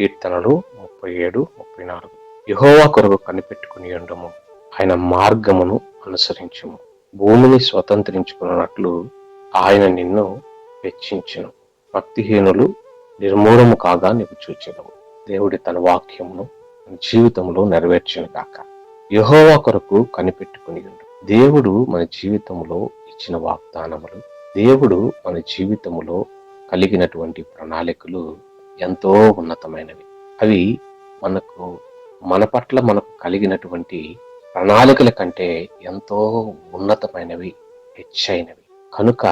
కీర్తనలు ముప్పై ఏడు ముప్పై నాలుగు. యహోవా కొరకు కనిపెట్టుకుని ఉండము. ఆయన మార్గమును అనుసరించము. భూమిని స్వతంత్రించుకున్నట్లు ఆయన నిన్ను వెచ్చించను. భక్తిహీనులు నిర్మూలము కాగా నీకు చూచడము దేవుడి తన వాక్యమును మన జీవితంలో నెరవేర్చను కాక యహోవా కొరకు కనిపెట్టుకుని ఉండు. దేవుడు మన జీవితంలో ఇచ్చిన వాగ్దానములు దేవుడు మన జీవితంలో కలిగినటువంటి ప్రణాళికలు ఎంతో ఉన్నతమైనవి. అవి మనకు మన పట్ల మనకు కలిగినటువంటి ప్రణాళికల కంటే ఎంతో ఉన్నతమైనవి హెచ్చైనవి. కనుక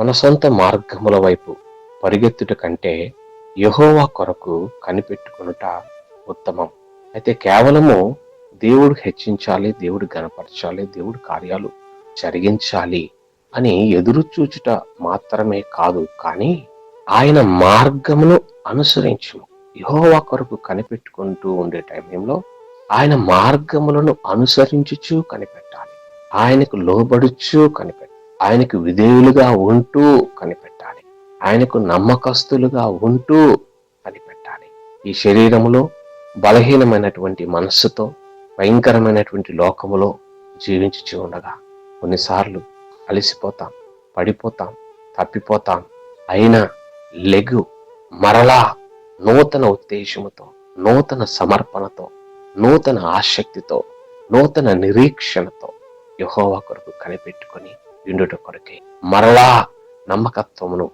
మన సొంత మార్గముల వైపు పరిగెత్తుట కంటే యహోవా కొరకు కనిపెట్టుకునుట ఉత్తమం. అయితే కేవలము దేవుడు హెచ్చించాలి దేవుడు గనపరచాలి దేవుడు కార్యాలు జరిగించాలి అని ఎదురు చూచుట మాత్రమే కాదు కానీ ఆయన మార్గమును అనుసరించు యహోవా కొరకు కనిపెట్టుకుంటూ ఉండే టైంలో ఆయన మార్గములను అనుసరించుచు కనిపెట్టాలి. ఆయనకు లోబడుచు కనిపెట్టాలి ఆయనకు విధేయులుగా ఉంటూ కనిపెట్టాలి. ఆయనకు నమ్మకస్తులుగా ఉంటూ కనిపెట్టాలి. ఈ శరీరములో బలహీనమైనటువంటి మనస్సుతో భయంకరమైనటువంటి లోకములో జీవించి ఉండగా కొన్నిసార్లు అలసిపోతాం పడిపోతాం తప్పిపోతాం. అయినా లెగు మరలా నూతన ఉద్దేశముతో నూతన సమర్పణతో నూతన ఆసక్తితో నూతన నిరీక్షణతో యహోవా కొరకు కనిపెట్టుకొని ఇండుట కొరకే. మరలా నమ్మకత్వమును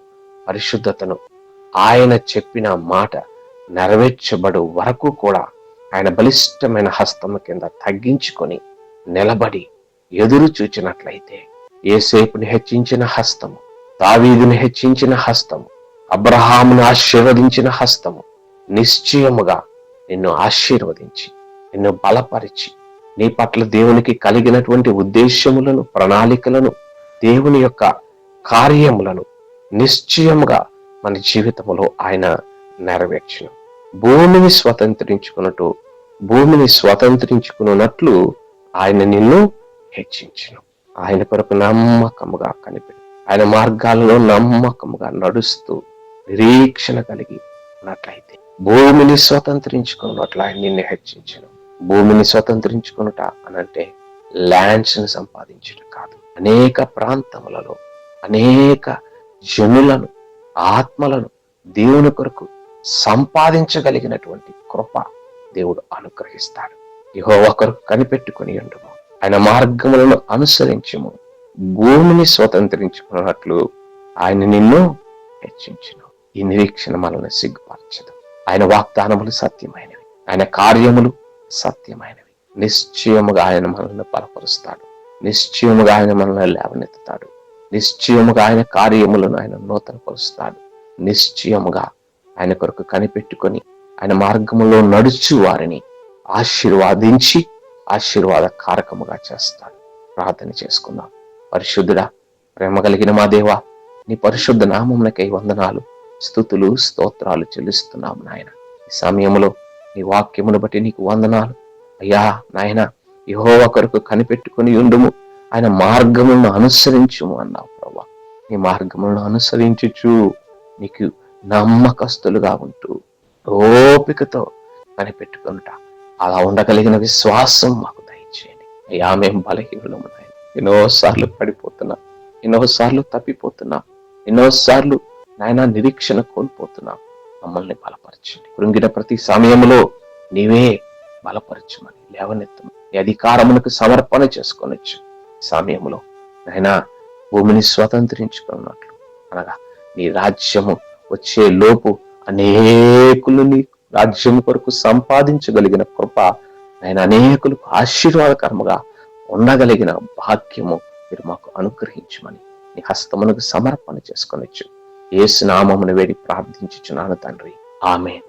పరిశుద్ధతను ఆయన చెప్పిన మాట నెరవేర్చబడు వరకు కూడా ఆయన బలిష్టమైన హస్తము కింద తగ్గించుకొని నిలబడి ఎదురు చూచినట్లయితే ఏసేపుని హెచ్చించిన హస్తము దావీదుని హెచ్చించిన హస్తము అబ్రహామును ఆశీర్వదించిన హస్తము నిశ్చయముగా నిన్ను ఆశీర్వదించి నిన్ను బలపరిచి నీ పట్ల దేవునికి కలిగినటువంటి ఉద్దేశములను ప్రణాళికలను దేవుని యొక్క కార్యములను నిశ్చయముగా మన జీవితంలో ఆయన నెరవేర్చిన. భూమిని స్వతంత్రించుకున్నట్టు భూమిని స్వతంత్రించుకున్నట్లు ఆయన నిన్ను హెచ్చించిన. ఆయన కొరకు నమ్మకముగా కనిపెడు ఆయన మార్గాలలో నమ్మకముగా నడుస్తూ నిరీక్షణ కలిగి ఉన్నట్లయితే భూమిని స్వతంత్రించుకున్నట్లు ఆయన నిన్ను హెచ్చించను. భూమిని స్వతంత్రించుకునుట అనంటే ల్యాండ్స్ సంపాదించడం కాదు. అనేక ప్రాంతములలో అనేక జనులను ఆత్మలను దేవుని కొరకు సంపాదించగలిగినటువంటి కృప దేవుడు అనుగ్రహిస్తాడు. ఇహో ఒకరు కనిపెట్టుకుని ఉండము. ఆయన మార్గములను అనుసరించము. భూమిని స్వతంత్రించుకున్నట్లు ఆయన నిన్ను హెచ్చించను. ఈ నిరీక్షణ మనల్ని సిగ్గుపరచదు. ఆయన వాగ్దానములు సత్యమైనవి. ఆయన కార్యములు సత్యమైనవి. నిశ్చయముగా ఆయన మనల్ని బలపరుస్తాడు. నిశ్చయముగా ఆయన మనల్ని లేవనెత్తుతాడు. నిశ్చయముగా ఆయన కార్యములను ఆయన నూతనపరుస్తాడు. నిశ్చయముగా ఆయన కొరకు కనిపెట్టుకొని ఆయన మార్గములో నడుచు వారిని ఆశీర్వాదించి ఆశీర్వాద కారకముగా చేస్తాడు. ప్రార్థన చేసుకుందాం. పరిశుద్ధుడా ప్రేమ కలిగిన మా దేవా నీ పరిశుద్ధ నామమునకై వందనాలు. స్థుతులు స్తోత్రాలు చెల్లిస్తున్నాము నాయన. ఈ సమయంలో నీ వాక్యమును బట్టి నీకు వందనాలు. అయ్యా నాయన యహోవ కొరకు కనిపెట్టుకుని ఉండుము. ఆయన మార్గములను అనుసరించుము అన్నావు ప్రభా. నీ మార్గములను అనుసరించుచు నీకు నమ్మకస్తులుగా ఉంటూ ఓపికతో కనిపెట్టుకుంటా. అలా ఉండగలిగిన విశ్వాసం మాకు దయచేయండి. అయ్యా మేము బలహీనులము నాయన. ఎన్నోసార్లు పడిపోతున్నా. ఎన్నోసార్లు తప్పిపోతున్నా. ఎన్నోసార్లు నాయన నిరీక్షణ కోల్పోతున్నాం. మమ్మల్ని బలపరచండి. కృంగిన ప్రతి సమయంలో నీవే బలపరచమని లేవనెత్తమని. నీ అధికారమునకు సమర్పణ చేసుకొనొచ్చు. సమయంలో నాయన భూమిని స్వతంత్రించుకున్నట్లు అనగా నీ రాజ్యము వచ్చే లోపు అనేకులు నీ రాజ్యం కొరకు సంపాదించగలిగిన కృప ఆయన అనేకులకు ఆశీర్వాదకరముగా ఉండగలిగిన భాగ్యము మీరు మాకు అనుగ్రహించమని నీ హస్తమునకు సమర్పణ చేసుకొనొచ్చు. ఏసునామమును వేడి ప్రార్థించుచున్నాను తండ్రి. ఆమె